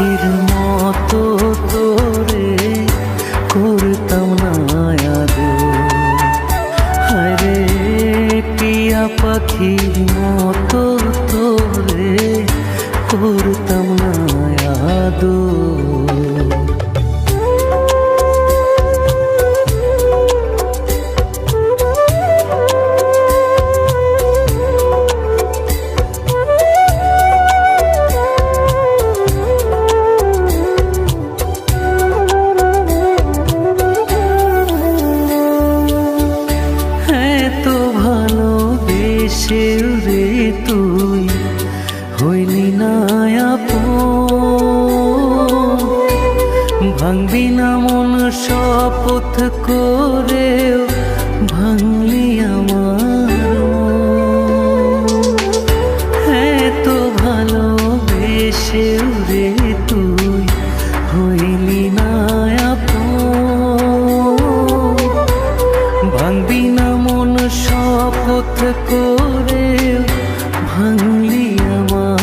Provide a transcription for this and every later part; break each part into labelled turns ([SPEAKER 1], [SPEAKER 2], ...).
[SPEAKER 1] পাখির মতো তোরে করতাম না আদর পিয়া পাখির মতো তোরে করতাম না আদর রে তুই হইলি না ভাঙবি না মন শপথ করে ভাঙলি না মন শপথ করে ভাঙলি আমার।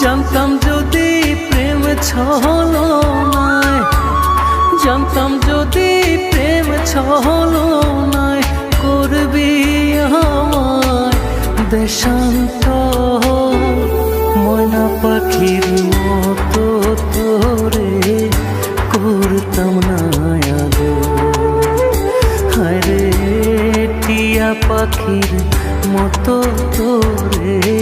[SPEAKER 1] জানতাম যদি প্রেম ছলো জানতাম যদি প্রেম ছলো করবি আমায় দেশান্ত ময়না পাখির তোরে।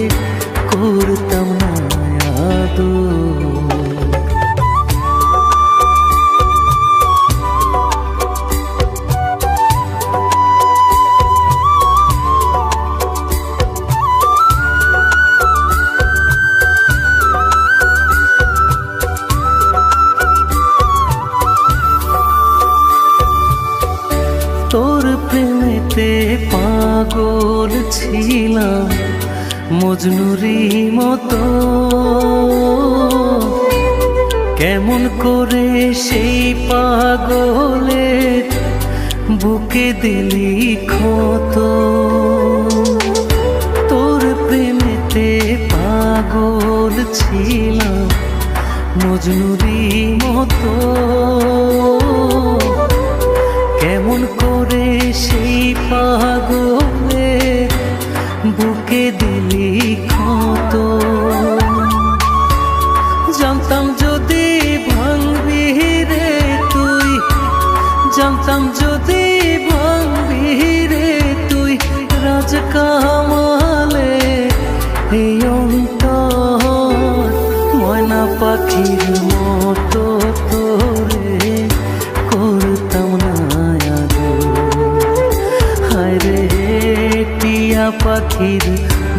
[SPEAKER 1] প্রেমেতে পাগল ছিলাম, মজনুরি মতো। কেমন করে সেই পাগলের বুকে দিলি ক্ষত? তোর প্রেমেতে পাগল ছিলাম, মজনুরি মতো। কেমন করে পাখির মতো তোরে করতাম না হায়রে টিয়া পাখির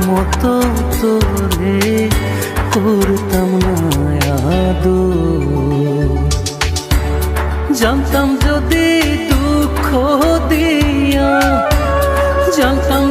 [SPEAKER 1] মতো তোরে করতাম না জানতাম যদি দুঃখ দিয়া, জানতাম